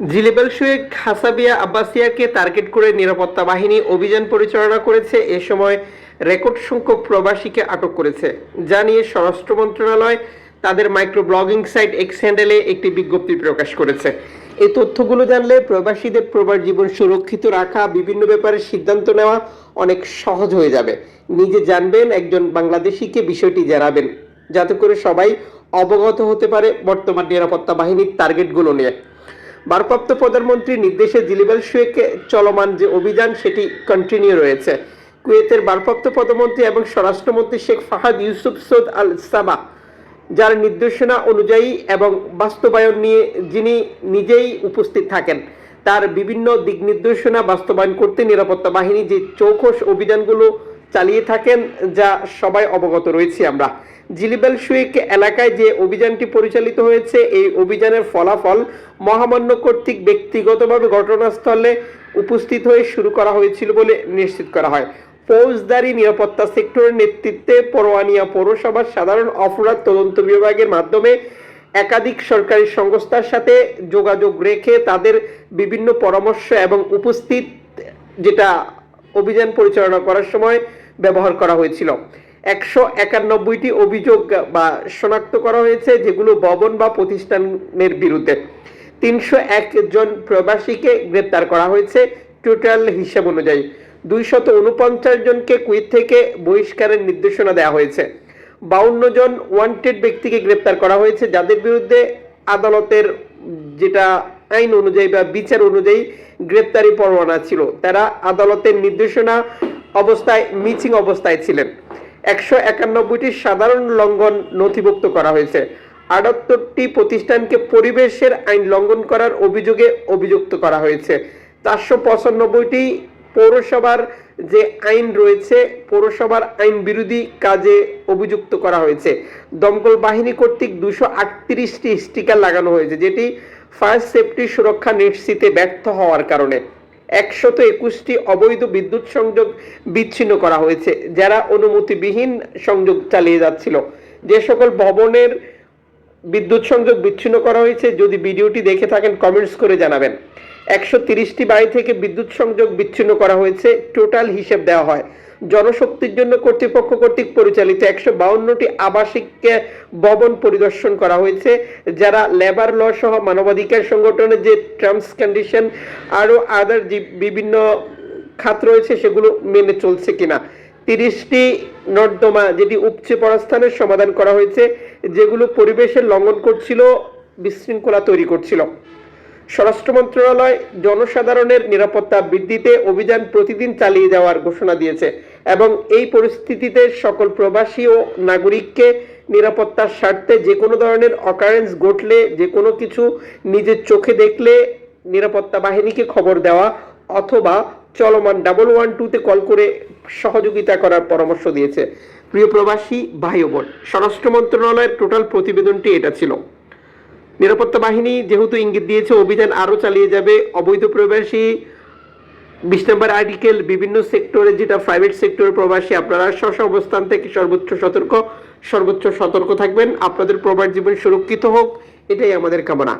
জিলেবেল Sheikh হাসাবিয়া আব্বাসিয়াকে target করে নিরাপত্তা বাহিনী অভিযান পরিচালনা করেছে। এ সময় রেকর্ড সংখ্যক প্রবাসীকে আটক করেছে। যা নিয়ে স্বরাষ্ট্র মন্ত্রণালয় তাদের মাইক্রো ব্লগিং সাইট এক্স হ্যান্ডেলে একটি বিজ্ঞপ্তি প্রকাশ করেছে। এই তথ্যগুলো জানলে প্রবাসীদের প্রবাস জীবন সুরক্ষিত রাখা, বিভিন্ন ব্যাপারে সিদ্ধান্ত নেওয়া অনেক সহজ হয়ে যাবে। নিজে জানবেন, একজন বাংলাদেশিকে বিষয়টি জানাবেন। যাতে করে সবাই অবগত হতে পারে বর্তমান নিরাপত্তা বাহিনীর টার্গেটগুলো নিয়ে। ভারপ্রাপ্ত প্রধানমন্ত্রীর নির্দেশে জিলিবেল শেখে চলমান যে অভিযান, সেটি কন্টিনিউ রয়েছে। কুয়েতের ভারপ্রাপ্ত প্রধানমন্ত্রী এবং স্বরাষ্ট্রমন্ত্রী শেখ ফাহাদ ইউসুফ সৌদ আল সাবা যার নির্দেশনা অনুযায়ী এবং বাস্তবায়ন নিয়ে যিনি নিজেই উপস্থিত থাকেন, তার বিভিন্ন দিক নির্দেশনা বাস্তবায়ন করতে নিরাপত্তা বাহিনী যে চৌকস অভিযানগুলো চালিয়ে থাকেন, যা সবাই অবগত রয়েছি আমরা। জিলিবেল শুয়েক এলাকায় যে অভিযানটি পরিচালিত হয়েছে, এই অভিযানের ফলাফল মহামান্য কর্তৃক ব্যক্তিগতভাবে ঘটনাস্থলে উপস্থিত হয়ে শুরু করা হয়েছিল বলে নিশ্চিত করা হয়। ফৌজদারি নিরাপত্তা সেক্টরের নেতৃত্বে পরোয়ানিয়া পৌরসভার সাধারণ অপরাধ তদন্ত বিভাগের মাধ্যমে একাধিক সরকারি সংস্থার সাথে যোগাযোগ রেখে তাদের বিভিন্ন পরামর্শ এবং উপস্থিত যেটা অভিযান পরিচালনা করার সময় ব্যবহার করা হয়েছিল। একশো একানব্বইটি অভিযোগ বা শনাক্ত করা হয়েছে, যেগুলো ভবন বা প্রতিষ্ঠানের বিরুদ্ধে। তিনশো জন প্রবাসীকে গ্রেপ্তার করা হয়েছে টোটাল হিসাব অনুযায়ী। দুইশত উনপঞ্চাশ জনকে কুয়েত থেকে বহিষ্কারের নির্দেশনা দেওয়া হয়েছে। বাউন্ন জন ওয়ান্টেড ব্যক্তিকে গ্রেপ্তার করা হয়েছে, যাদের বিরুদ্ধে আদালতের যেটা আইন অনুযায়ী বা বিচার অনুযায়ী গ্রেপ্তারি পরোয়ানা ছিল। তারা আদালতের নির্দেশনা অবস্থায় মিচিং অবস্থায় ছিলেন। একশো একানব্বইটি সাধারণ লঙ্ঘন নথিভুক্ত করা হয়েছে। আটাত্তরটি প্রতিষ্ঠানকে পরিবেশের আইন লঙ্ঘন করার অভিযোগে অভিযুক্ত করা হয়েছে। চারশো পঁচানব্বইটি পৌরসভার যে আইন রয়েছে, পৌরসভার আইন বিরোধী কাজে অভিযুক্ত করা হয়েছে। দমকল বাহিনী কর্তৃক দুশো আটত্রিশটি স্টিকার লাগানো হয়েছে, যেটি ফায়ার সেফটি সুরক্ষা নিশ্চিতে ব্যর্থ হওয়ার কারণে। একশত একুশটি অবৈধ বিদ্যুৎ সংযোগ বিচ্ছিন্ন করা হয়েছে, যারা অনুমতিবিহীন সংযোগ চালিয়ে যাচ্ছিল। যে সকল ভবনের বিদ্যুৎ সংযোগ বিচ্ছিন্ন করা হয়েছে, যদি ভিডিওটি দেখে থাকেন, কমেন্টস করে জানাবেন। একশো তিরিশটি বাড়ি থেকে বিদ্যুৎ সংযোগ বিচ্ছিন্ন করা হয়েছে, টোটাল হিসেব দেওয়া হয়। জনশক্তির জন্য কর্তৃপক্ষ কর্তৃক পরিচালিত একশো বাউন্নটি আবাসিক ভবন পরিদর্শন করা হয়েছে, যারা লেবার ল সহ মানবাধিকার সংগঠনের যে টার্মস কন্ডিশন আরও আদার যে বিভিন্ন খাত রয়েছে, সেগুলো মেনে চলছে কিনা। তিরিশটি নর্দমা যেটি উপচে পড়া স্থানের সমাধান করা হয়েছে, যেগুলো পরিবেশের লঙ্ঘন করছিল, বিশৃঙ্খলা তৈরি করছিল। স্বরাষ্ট্র মন্ত্রণালয় জনসাধারণের নিরাপত্তা বৃদ্ধিতে অভিযান প্রতিদিন চালিয়ে যাওয়ার ঘোষণা দিয়েছে এবং এই পরিস্থিতিতে সকল প্রবাসী ও নাগরিককে নিরাপত্তার স্বার্থে যে কোনো ধরনের অকারেন্স ঘটলে, যে কোনো কিছু নিজের চোখে দেখলে নিরাপত্তা বাহিনীকে খবর দেওয়া অথবা চলমান ডাবল ওয়ান টুতে কল করে সহযোগিতা করার পরামর্শ দিয়েছে। প্রিয় প্রবাসী, ভাই বোন, স্বরাষ্ট্র মন্ত্রণালয়ের টোটাল প্রতিবেদনটি এটা ছিল। নিরাপত্তা বাহিনী যেহেতু ইঙ্গিত দিয়েছে, অভিযান আরও চালিয়ে যাবে। অবৈধ প্রবাসী, বিশ নম্বর আর্টিকেল, বিভিন্ন সেক্টরে যেটা প্রাইভেট সেক্টরের প্রবাসী, আপনারা স্ব অবস্থান থেকে সর্বোচ্চ সতর্ক সর্বোচ্চ সতর্ক থাকবেন। আপনাদের প্রবাস জীবন সুরক্ষিত হোক, এটাই আমাদের কামনা।